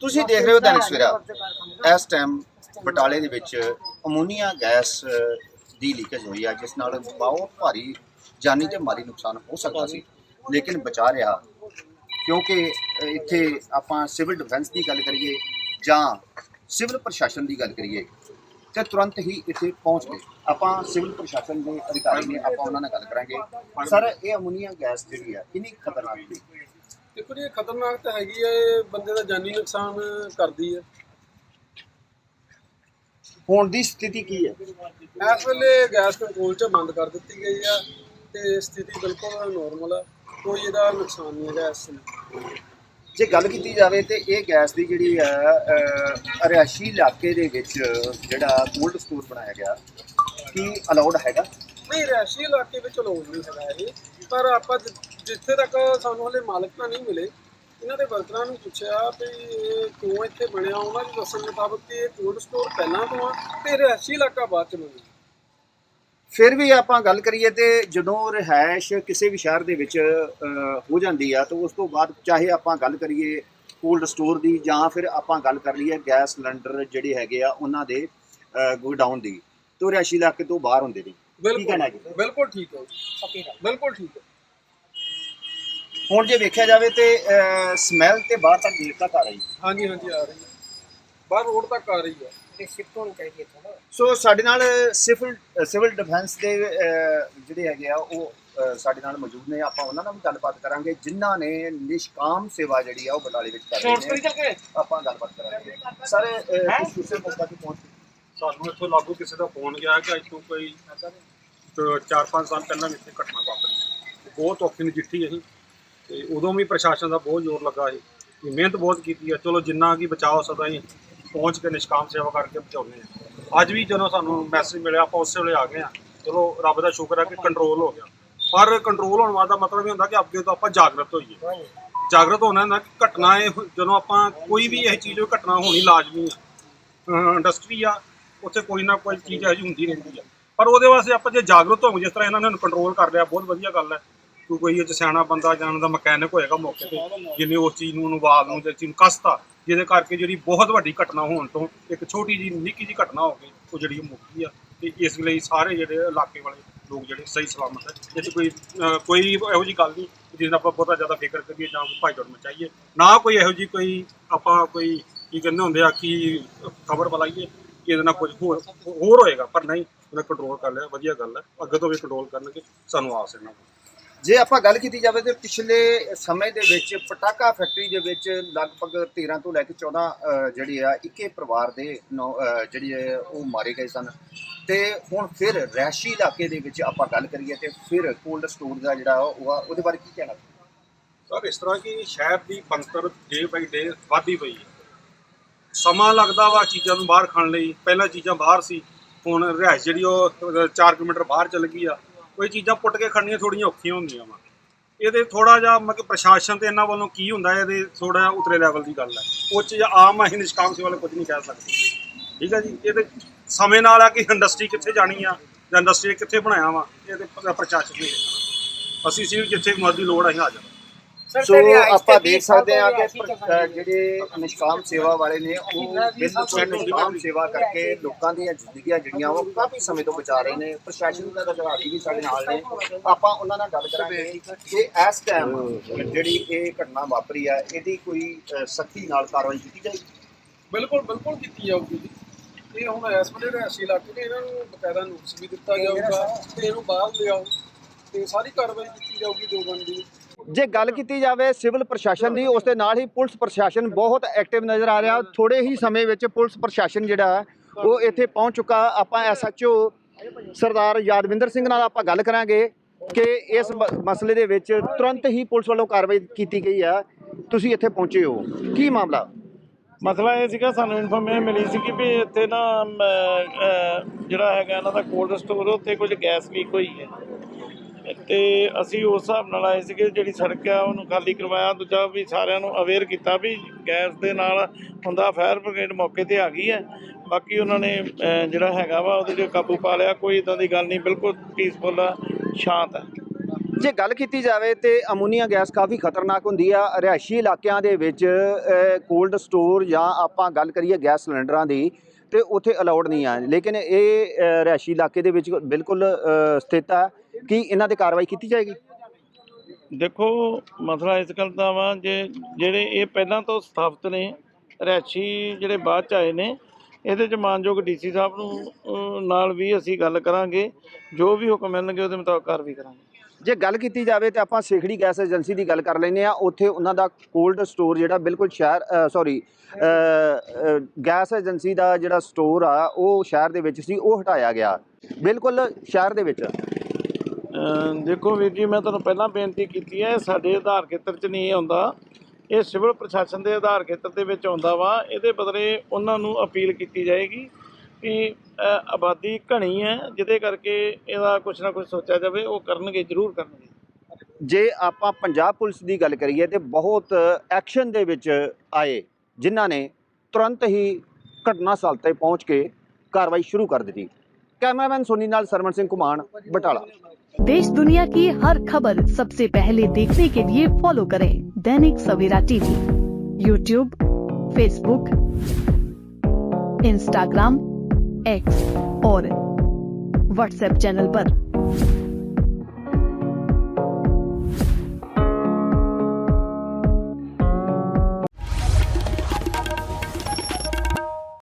ਤੁਸੀਂ ਦੇਖ ਰਹੇ ਹੋ ਦੈਨਿਕ ਸਵੇਰਾ। ਇਸ ਟਾਈਮ ਬਟਾਲੇ ਦੇ ਵਿੱਚ ਅਮੋਨੀਆ ਗੈਸ ਦੀ ਲੀਕੇਜ ਹੋਈ ਆ ਜਿਸ ਨਾਲ ਬਹੁਤ ਭਾਰੀ ਜਾਨੀ ਤੇ ਮਾਲੀ ਨੁਕਸਾਨ ਹੋ ਸਕਦਾ ਸੀ। ਲੇਕਿਨ ਬਚਾ ਰਿਹਾ। ਕਿਉਂਕਿ ਇੱਥੇ ਆਪਾਂ ਸਿਵਲ ਡਿਫੈਂਸ ਦੀ ਗੱਲ ਕਰੀਏ ਜਾਂ ਸਿਵਲ ਪ੍ਰਸ਼ਾਸਨ ਦੀ ਗੱਲ ਕਰੀਏ ਤੇ ਤੁਰੰਤ ਹੀ ਇੱਥੇ ਪਹੁੰਚ ਗਏ। ਆਪਾਂ ਸਿਵਲ ਪ੍ਰਸ਼ਾਸਨ ਦੇ ਅਧਿਕਾਰੀ ਨੇ ਆਪਾਂ ਉਹਨਾਂ ਨਾਲ ਗੱਲ ਕਰਾਂਗੇ। ਸਰ ਇਹ ਅਮੋਨੀਆ ਗੈਸ ਜਿਹੜੀ ਆ ਕਿੰਨੀ ਖਤਰਨਾਕ ਹੈ ਦੇਖੋ ਜੀ ਇਹ ਖਤਰਨਾਕ ਤਾਂ ਹੈਗੀ ਹੈ ਇਹ ਬੰਦੇ ਦਾ ਜਾਨੀ ਨੁਕਸਾਨ ਕਰਦੀ ਹੈ ਹੁਣ ਦੀ ਸਥਿਤੀ ਕੀ ਹੈ? ਇਸ ਵੇਲੇ ਗੈਸ ਕੰਟਰੋਲ 'ਚ ਬੰਦ ਕਰ ਦਿੱਤੀ ਗਈ ਆ ਤੇ ਸਥਿਤੀ ਬਿਲਕੁਲ ਨਾਰਮਲ ਆ ਕੋਈ ਇਹਦਾ ਨੁਕਸਾਨ ਨਹੀਂ ਹੈਗਾ ਇਸ ਸਮੇਂ। ਜੇ ਗੱਲ ਕੀਤੀ ਜਾਵੇ ਤੇ ਇਹ ਗੈਸ ਦੀ ਜਿਹੜੀ ਹੈ ਰਿਹਾਇਸ਼ੀ ਇਲਾਕੇ ਦੇ ਵਿੱਚ ਜਿਹੜਾ ਕੋਲਡ ਸਟੋਰ ਬਣਾਇਆ ਗਿਆ ਕੀ ਅਲਾਉਡ ਹੈਗਾ? ਨਹੀਂ ਰਿਹਾਇਸ਼ੀ ਇਲਾਕੇ ਵਿੱਚ ਲੋੜ ਨਹੀਂ ਹੈਗਾ ਇਹ ਪਰ ਆਪਾਂ ਜਿੱਥੇ ਤੱਕ ਸਾਨੂੰ ਹਲੇ ਮਾਲਕ ਤਾਂ ਨਹੀਂ ਮਿਲੇ ਇਹਨਾਂ ਦੇ ਵਰਕਰਾਂ ਨੂੰ ਪੁੱਛਿਆ ਵੀ ਇਹ ਕਿਉਂ ਇੱਥੇ ਬਣਿਆ? ਉਹਨਾਂ ਦੇ ਦੱਸਣ ਮੁਤਾਬਕ ਕਿ ਇਹ ਕੋਲਡ ਸਟੋਰ ਪਹਿਲਾਂ ਤੋਂ ਆ ਤੇ ਰਿਹਾਇਸ਼ੀ ਇਲਾਕਾ ਬਾਅਦ ਚ ਬਣਿਆ। ਫਿਰ ਵੀ ਆਪਾਂ ਗੱਲ ਕਰੀਏ ਤੇ ਜਦੋਂ ਰਿਹਾਇਸ਼ ਕਿਸੇ ਵੀ ਸ਼ਹਿਰ ਦੇ ਵਿੱਚ ਹੋ ਜਾਂਦੀ ਆ ਤਾਂ ਉਸ ਤੋਂ ਬਾਅਦ ਚਾਹੇ ਆਪਾਂ ਗੱਲ ਕਰੀਏ ਕੋਲਡ ਸਟੋਰ ਦੀ ਜਾਂ ਫਿਰ ਆਪਾਂ ਗੱਲ ਕਰ ਲਈਏ ਗੈਸ ਸਿਲੰਡਰ ਜਿਹੜੇ ਹੈਗੇ ਆ ਉਹਨਾਂ ਦੇ ਗੋਡਾਊਨ ਦੀ ਤੋਂ ਰਿਹਾਇਸ਼ੀ ਇਲਾਕੇ ਤੋਂ ਬਾਹਰ ਹੁੰਦੇ ਨੇ। ਕੀ ਕਹਿਣਾ ਜੀ? ਬਿਲਕੁਲ ਠੀਕ ਹੈ। ਬਿਲਕੁਲ ਠੀਕ ਹੈ। ਹੁਣ ਜੇ ਵੇਖਿਆ ਜਾਵੇ ਤੇ ਸਮੈਲ ਤੇ ਬਾਹਰ ਤੱਕ ਦੇਰ ਤੱਕ ਆ ਰਹੀ ਹੈ। ਹਾਂਜੀ ਹਾਂਜੀ ਆ ਰਹੀ ਹੈ। ਬਾਹਰ ਰੋਡ ਤੱਕ ਆ ਰਹੀ ਹੈ। ਸੋ ਸਾਡੇ ਨਾਲ ਸਿਵਲ ਸਿਵਲ ਡਿਫੈਂਸ ਦੇ ਜਿਹੜੇ ਹੈਗੇ ਆ ਉਹ ਸਾਡੇ ਨਾਲ ਮੌਜੂਦ ਨੇ। ਆਪਾਂ ਉਹਨਾਂ ਨਾਲ ਵੀ ਗੱਲਬਾਤ ਕਰਾਂਗੇ ਜਿਨ੍ਹਾਂ ਨੇ ਨਿਸ਼ਕਾਮ ਸੇਵਾ ਜਿਹੜੀ ਆ ਉਹ ਬਟਾਲੇ ਵਿੱਚ ਕਰ ਰਹੇ ਨੇ। ਆਪਾਂ ਗੱਲਬਾਤ ਕਰਾਂਗੇ। ਸਰ ਉਸੇ ਮੌਕਾ ਤੇ ਪਹੁੰਚ ਸਾਨੂੰ ਇੱਥੋਂ ਲਾਗੂ ਕਿਸੇ ਦਾ ਫੋਨ ਗਿਆ ਕਿ ਅੱਜ ਤੋਂ ਕੋਈ 4-5 ਸਾਲ ਪਹਿਲਾਂ ਵੀ ਇੱਥੇ ਘਟਨਾ ਵਾਪਰੀ। ਬਹੁਤ ਔਖੀ ਨਜਿੱਠੀ ਅਸੀਂ ਤੇ ਉਦੋਂ ਵੀ ਪ੍ਰਸ਼ਾਸਨ ਦਾ ਬਹੁਤ ਜ਼ੋਰ ਲੱਗਾ ਸੀ। ਕਿ ਮਿਹਨਤ ਬਹੁਤ ਕੀਤੀ ਆ। ਚਲੋ ਜਿੰਨਾ ਕੀ ਬਚਾਓ ਸਦਾ ਹੀ ਪਹੁੰਚ ਕੇ ਨਿਸ਼ਕਾਮ ਸੇਵਾ ਕਰਕੇ ਬਚਾਉਂਦੇ ਆ। ਅੱਜ ਵੀ ਜਦੋਂ ਸਾਨੂੰ ਮੈਸੇਜ ਮਿਲਿਆ ਆਪਾਂ ਉਸੇ ਵੇਲੇ ਆ ਗਏ ਆ। ਚਲੋ ਰੱਬ ਦਾ ਸ਼ੁਕਰ ਹੈ ਕਿ ਕੰਟਰੋਲ ਹੋ ਗਿਆ। ਪਰ ਕੰਟਰੋਲ ਹੋਣ ਵਾਲਾ ਦਾ ਮਤਲਬ ਇਹ ਹੁੰਦਾ ਕਿ ਅੱਗੇ ਤੋਂ ਆਪਾਂ ਜਾਗਰਤ ਹੋਈਏ। ਜਾਗਰਤ ਹੋਣਾ ਨਾ ਕਿ ਘਟਨਾ ਇਹ ਜਦੋਂ ਆਪਾਂ ਕੋਈ ਵੀ ਇਹ ਚੀਜ਼ ਘਟਨਾ ਹੋਣੀ ਲਾਜ਼ਮੀ ਆ। ਇੰਡਸਟਰੀ ਆ ਉੱਥੇ ਕੋਈ ਨਾ ਕੋਈ ਚੀਜ਼ ਜਿਹੀ ਹੁੰਦੀ ਰਹਿੰਦੀ ਆ। ਪਰ ਉਹਦੇ ਵਾਸਤੇ ਆਪਾਂ ਜੇ ਜਾਗਰੂਕ ਹੋਵਾਂਗੇ ਜਿਸ ਤਰ੍ਹਾਂ ਇਹਨਾਂ ਨੇ ਕੰਟਰੋਲ ਕਰ ਲਿਆ ਬਹੁਤ ਵਧੀਆ ਗੱਲ ਹੈ। ਕੋਈ ਕੋਈ ਇਹ ਸਿਆਣਾ ਬੰਦਾ ਜਾਂ ਦਾ ਮਕੈਨਿਕ ਹੋਏਗਾ ਮੌਕੇ ਤੇ ਜਿਹਨੇ ਉਸ ਚੀਜ਼ ਨੂੰ ਅਨੁਵਾਦ ਨੂੰ ਤੇ ਚੀਜ਼ ਨੂੰ ਕੱਸਤਾ, ਜਿਹਦੇ ਕਰਕੇ ਜਿਹੜੀ ਬਹੁਤ ਵੱਡੀ ਘਟਨਾ ਹੋਣ ਤੋਂ ਇੱਕ ਛੋਟੀ ਜੀ ਨਿੱਕੀ ਜੀ ਘਟਨਾ ਹੋ ਗਈ, ਉਹ ਜਿਹੜੀ ਉਹ ਮੁੱਕੀ ਆ। ਤੇ ਇਸ ਲਈ ਸਾਰੇ ਜਿਹੜੇ ਇਲਾਕੇ ਵਾਲੇ ਲੋਕ ਜਿਹੜੇ ਸਹੀ ਸਲਾਮਤ ਹੈ ਇਹ 'ਚ ਕੋਈ ਕੋਈ ਇਹੋ ਜੀ ਗੱਲ ਨਹੀਂ ਜਿਸ ਆਪਾਂ ਬਹੁਤਾ ਜ਼ਿਆਦਾ ਫਿਕਰ ਕਰੀਏ ਜਾਂ ਭਾਈਚਾਰ ਮਚਾਈਏ ਨਾ ਕੋਈ ਇਹੋ ਜੀ ਕੋਈ ਆਪਾਂ ਕੋਈ ਕੀ ਕਹਿੰਦੇ ਹੁੰਦੇ ਆ ਕਿ ਖਬਰ ਬੁਲਾਈਏ ਕਿ ਇਹਦੇ ਨਾਲ ਕੁਝ ਹੋਰ ਹੋਰ ਹੋਏਗਾ, ਪਰ ਨਹੀਂ ਉਹਨੇ ਕੰਟਰੋਲ ਕਰ ਲਿਆ, ਵਧੀਆ ਗੱਲ ਹੈ ਅੱਗੇ ਤੋਂ ਵੀ ਕੰਟਰੋਲ ਕਰਨਗੇ, ਸਾਨੂੰ ਆਸ ਇਹਨਾਂ ਨੂੰ ਜੇ ਆਪਾਂ ਗੱਲ ਕੀਤੀ ਜਾਵੇ ਤੇ ਪਿਛਲੇ ਸਮੇਂ ਦੇ ਵਿੱਚ ਪਟਾਕਾ ਫੈਕਟਰੀ ਦੇ ਵਿੱਚ ਲਗਭਗ 13 ਤੋਂ ਲੈ ਕੇ 14 ਜਿਹੜੇ ਆ ਇੱਕੇ ਪਰਿਵਾਰ ਦੇ ਨੌ- ਜਿਹੜੀ ਹੈ ਉਹ ਮਾਰੇ ਗਏ ਸਨ। ਤੇ ਹੁਣ ਫਿਰ ਰਹਿਸ਼ੀ ਇਲਾਕੇ ਦੇ ਵਿੱਚ ਆਪਾਂ ਗੱਲ ਕਰੀਏ ਤੇ ਫਿਰ ਕੋਲਡ ਸਟੋਰ ਦਾ ਜਿਹੜਾ ਉਹ ਆ, ਉਹਦੇ ਬਾਰੇ ਕੀ ਕਹਿਣਾ? ਸਰ ਇਸ ਤਰ੍ਹਾਂ ਕਿ ਸ਼ਹਿਰ ਦੀ ਬੰਕਰ ਡੇ ਬਾਈ ਡੇ ਵਧਦੀ ਪਈ ਹੈ। ਸਮਾਂ ਲੱਗਦਾ ਵਾ ਚੀਜ਼ਾਂ ਨੂੰ ਬਾਹਰ ਖਾਣ ਲਈ। ਪਹਿਲਾਂ ਚੀਜ਼ਾਂ ਬਾਹਰ ਸੀ। ਹੁਣ ਰਿਹਾਇਸ਼ ਜਿਹੜੀ ਉਹ 4 ਕਿਲੋਮੀਟਰ ਬਾਹਰ ਚੱਲ ਗਈ ਆ। ਕੋਈ ਚੀਜ਼ਾਂ ਪੁੱਟ ਕੇ ਖੜਨੀਆਂ ਥੋੜੀਆਂ ਔਖੀਆਂ ਹੁੰਦੀਆਂ ਵਾ। ਇਹਦੇ ਥੋੜਾ ਜਿਹਾ ਮਤਲਬ ਕਿ ਪ੍ਰਸ਼ਾਸਨ ਤੇ ਇਹਨਾਂ ਵੱਲੋਂ ਕੀ ਹੁੰਦਾ, ਇਹਦੇ ਥੋੜਾ ਉਤਰੇ ਲੈਵਲ ਦੀ ਗੱਲ ਹੈ। ਉਹ ਚ ਆਮ ਅਸੀਂ ਨਿਸ਼ਕਾਮ ਸੇਵਾ ਵਾਲੇ ਕੁਝ ਨਹੀਂ ਕਹਿ ਸਕਦੇ। ਠੀਕ ਹੈ ਜੀ? ਇਹਦੇ ਸਮੇਂ ਨਾਲ ਆ ਕਿ ਇੰਡਸਟਰੀ ਕਿੱਥੇ ਜਾਣੀ ਆ, ਜਾਂ ਇੰਡਸਟਰੀ ਕਿੱਥੇ ਬਣਾਇਆ ਵਾ, ਇਹਦੇ ਪ- ਪ੍ਰਸ਼ਾਸਨ ਨੇ ਦੇਖਣਾ। ਅਸੀਂ ਸੀ ਜਿੱਥੇ ਮਰਜ਼ੀ ਲੋੜ ਅਸੀਂ ਆ ਜਾਣਾ। ਸੋ ਆਪਾਂ ਦੇਖ ਸਕਦੇ ਹਾਂ ਕਿ ਜਿਹੜੇ ਨਿਸ਼ਕਾਮ ਸੇਵਾ ਵਾਲੇ ਨੇ ਉਹ ਬਿਲਕੁਲ ਨਿਸ਼ਕਾਮ ਸੇਵਾ ਕਰਕੇ ਲੋਕਾਂ ਦੀਆਂ ਜ਼ਿੰਦਗੀਆਂ ਜਿਹੜੀਆਂ ਉਹ ਕਾਫੀ ਸਮੇਂ ਤੋਂ ਬਚਾ ਰਹੇ ਨੇ। ਪ੍ਰਸ਼ਾਸਨ ਦਾ ਅਧਿਕਾਰੀ ਵੀ ਸਾਡੇ ਨਾਲ ਨੇ। ਆਪਾਂ ਉਹਨਾਂ ਨਾਲ ਗੱਲ ਕਰਾਂਗੇ ਕਿ ਇਸ ਟਾਈਮ ਜਿਹੜੀ ਇਹ ਘਟਨਾ ਵਾਪਰੀ ਆ ਇਹਦੀ ਕੋਈ ਸਖਤੀ ਨਾਲ ਕਾਰਵਾਈ ਕੀਤੀ ਜਾਏਗੀ? ਬਿਲਕੁਲ ਬਿਲਕੁਲ ਕੀਤੀ ਜਾਊਗੀ ਜੀ। ਇਹ ਹੁਣ ਇਸ ਵੇਲੇ ਰਿਹਾਇਸ਼ੀ ਇਲਾਕੇ ਨੇ ਇਹਨਾਂ ਨੂੰ ਬਕਾਇਦਾ ਨੋਟਿਸ ਵੀ ਦਿੱਤਾ ਜਾਊਗਾ ਤੇ ਇਹਨੂੰ ਬਾਹਰ ਲਿਆਓ ਤੇ ਸਾਰੀ ਕਾਰਵਾਈ ਕੀਤੀ ਜਾਊਗੀ ਬਣਦੀ ਹੈ। ਜੇ ਗੱਲ ਕੀਤੀ ਜਾਵੇ ਸਿਵਲ ਪ੍ਰਸ਼ਾਸਨ ਦੀ, ਉਸ ਦੇ ਨਾਲ ਹੀ ਪੁਲਿਸ ਪ੍ਰਸ਼ਾਸਨ ਬਹੁਤ ਐਕਟਿਵ ਨਜ਼ਰ ਆ ਰਿਹਾ। ਥੋੜੇ ਹੀ ਸਮੇਂ ਵਿੱਚ ਪੁਲਿਸ ਪ੍ਰਸ਼ਾਸਨ ਜਿਹੜਾ ਉਹ ਇੱਥੇ ਪਹੁੰਚ ਚੁੱਕਾ। ਆਪਾਂ ਐਸਐਚਓ ਸਰਦਾਰ ਯਾਦਵਿੰਦਰ ਸਿੰਘ ਨਾਲ ਆਪਾਂ ਗੱਲ ਕਰਾਂਗੇ ਕਿ ਇਸ ਮ- ਮਸਲੇ ਦੇ ਵਿੱਚ ਤੁਰੰਤ ਹੀ ਪੁਲਿਸ ਵੱਲੋਂ ਕਾਰਵਾਈ ਕੀਤੀ ਗਈ ਹੈ। ਤੁਸੀਂ ਇੱਥੇ ਪਹੁੰਚੇ ਹੋ। ਕੀ ਮਾਮਲਾ? ਮਸਲਾ ਇਹ ਸੀਗਾ, ਸਾਨੂੰ ਇਨਫੋਰਮੇਸ਼ਨ ਮਿਲੀ ਸੀ ਕਿ ਵੀ ਇੱਥੇ ਨਾ ਜਿਹੜਾ ਹੈਗਾ ਇਹਨਾਂ ਦਾ ਕੋਲਡ ਸਟੋਰ, ਉੱਥੇ ਕੁਝ ਗੈਸ ਲੀਕ ਹੋਈ ਹੈ। ਤੇ ਅਸੀਂ ਉਸ ਹਿਸਾਬ ਨਾਲ ਆਏ ਸੀਗੇ, ਜਿਹੜੀ ਸੜਕ ਆ, ਉਹਨੂੰ ਖਾਲੀ ਕਰਵਾਇਆ। ਦੂਜਾ ਵੀ ਸਾਰਿਆਂ ਨੂੰ ਅਵੇਅਰ ਕੀਤਾ ਵੀ ਗੈਸ ਦੇ ਨਾਲ ਹੁੰਦਾ ਫਾਇਰ ਬ੍ਰਿਗੇਡ ਮੌਕੇ ਤੇ ਆ ਗਈ ਹੈ। ਬਾਕੀ ਉਹਨਾਂ ਨੇ ਜਿਹੜਾ ਹੈਗਾ ਵਾ, ਉਹਦੇ 'ਤੇ ਕਾਬੂ ਪਾ ਲਿਆ। ਕੋਈ ਇਦਾਂ ਦੀ ਗੱਲ ਨਹੀਂ, ਬਿਲਕੁਲ ਪੀਸਫੁਲ ਆ ਸ਼ਾਂਤ ਆ ਜੇ ਗੱਲ ਕੀਤੀ ਜਾਵੇ ਤੇ ਅਮੋਨੀਆ ਗੈਸ ਕਾਫੀ ਖਤਰਨਾਕ ਹੁੰਦੀ ਆ। ਰਿਹਾਇਸ਼ੀ ਇਲਾਕਿਆਂ ਦੇ ਵਿੱਚ ਕੋਲਡ ਸਟੋਰ ਜਾਂ ਆਪਾਂ ਗੱਲ ਕਰੀਏ ਗੈਸ ਸਿਲੰਡਰਾਂ ਦੀ, ਤੇ ਉੱਥੇ ਅਲਾਉਡ ਨਹੀਂ ਆ। ਲੇਕਿਨ ਇਹ ਰਿਹਾਇਸ਼ੀ ਇਲਾਕੇ ਦੇ ਵਿੱਚ ਬਿਲਕੁਲ ਸਥਿਤ ਆ। ਕਿ ਇਹਨਾਂ ਤੇ ਕਾਰਵਾਈ ਕੀਤੀ ਜਾਏਗੀ? ਦੇਖੋ ਮਸਲਾ ਇਸ ਗੱਲ ਦਾ ਵਾ ਜੇ ਜਿਹੜੇ ਇਹ ਪਹਿਲਾਂ ਤੋਂ ਸਥਾਪਿਤ ਨੇ ਰਿਹਾਇਸ਼ੀ ਜਿਹੜੇ ਬਾਅਦ ਚ ਆਏ ਨੇ ਇਹਦੇ ਚ ਮਾਨਯੋਗ ਡੀਸੀ ਸਾਹਿਬ ਨੂੰ ਨਾਲ ਵੀ ਅਸੀਂ ਗੱਲ ਕਰਾਂਗੇ ਜੋ ਵੀ ਹੁਕਮ ਮਿਲਣਗੇ ਉਹਦੇ ਮੁਤਾਬਕ ਕਾਰਵਾਈ ਕਰਾਂਗੇ। ਜੇ ਗੱਲ ਕੀਤੀ ਜਾਵੇ ਤੇ ਆਪਾਂ ਸੇਖੜੀ ਗੈਸ ਏਜੰਸੀ ਦੀ ਗੱਲ ਕਰ ਲੈਂਦੇ ਆ ਉੱਥੇ ਉਹਨਾਂ ਦਾ ਕੋਲਡ ਸਟੋਰ ਜਿਹੜਾ ਬਿਲਕੁਲ ਸ਼ਹਿਰ ਸੌਰੀ ਗੈਸ ਏਜੰਸੀ ਦਾ ਜਿਹੜਾ ਸਟੋਰ ਆ ਉਹ ਸ਼ਹਿਰ ਦੇ ਵਿੱਚ ਸੀ ਉਹ ਹਟਾਇਆ ਗਿਆ। ਬਿਲਕੁਲ ਸ਼ਹਿਰ ਦੇ ਵਿੱਚ। ਦੇਖੋ ਵੀਰ ਜੀ, ਮੈਂ ਤੁਹਾਨੂੰ ਪਹਿਲਾਂ ਬੇਨਤੀ ਕੀਤੀ ਹੈ, ਸਾਡੇ ਆਧਾਰ ਖੇਤਰ 'ਚ ਨਹੀਂ ਇਹ ਆਉਂਦਾ ਇਹ ਸਿਵਲ ਪ੍ਰਸ਼ਾਸਨ ਦੇ ਆਧਾਰ ਖੇਤਰ ਦੇ ਵਿੱਚ ਆਉਂਦਾ ਵਾ। ਇਹਦੇ ਬਦਲੇ ਉਹਨਾਂ ਨੂੰ ਅਪੀਲ ਕੀਤੀ ਜਾਏਗੀ ਕਿ ਆਬਾਦੀ ਘਣੀ ਹੈ, ਜਿਹਦੇ ਕਰਕੇ ਇਹਦਾ ਕੁਝ ਨਾ ਕੁਝ ਸੋਚਿਆ ਜਾਵੇ, ਉਹ ਕਰਨਗੇ, ਜ਼ਰੂਰ ਕਰਨਗੇ। ਜੇ ਆਪਾਂ ਪੰਜਾਬ ਪੁਲਿਸ ਦੀ ਗੱਲ ਕਰੀਏ ਤੇ ਬਹੁਤ ਐਕਸ਼ਨ ਦੇ ਵਿੱਚ ਆਏ, ਜਿਨ੍ਹਾਂ ਨੇ ਤੁਰੰਤ ਹੀ ਘਟਨਾ ਸਥਲ ਤੇ ਪਹੁੰਚ ਕੇ ਕਾਰਵਾਈ ਸ਼ੁਰੂ ਕਰ ਦਿੱਤੀ। ਕੈਮਰਾਮੈਨ ਸੋਨੀ ਨਾਲ ਸਰਵਣ ਸਿੰਘ ਕੁਮਾਨ, ਬਟਾਲਾ। देश दुनिया की हर खबर सबसे पहले देखने के लिए फॉलो करें Dainik Savera TV YouTube Facebook Instagram X और व्हाट्सएप चैनल पर।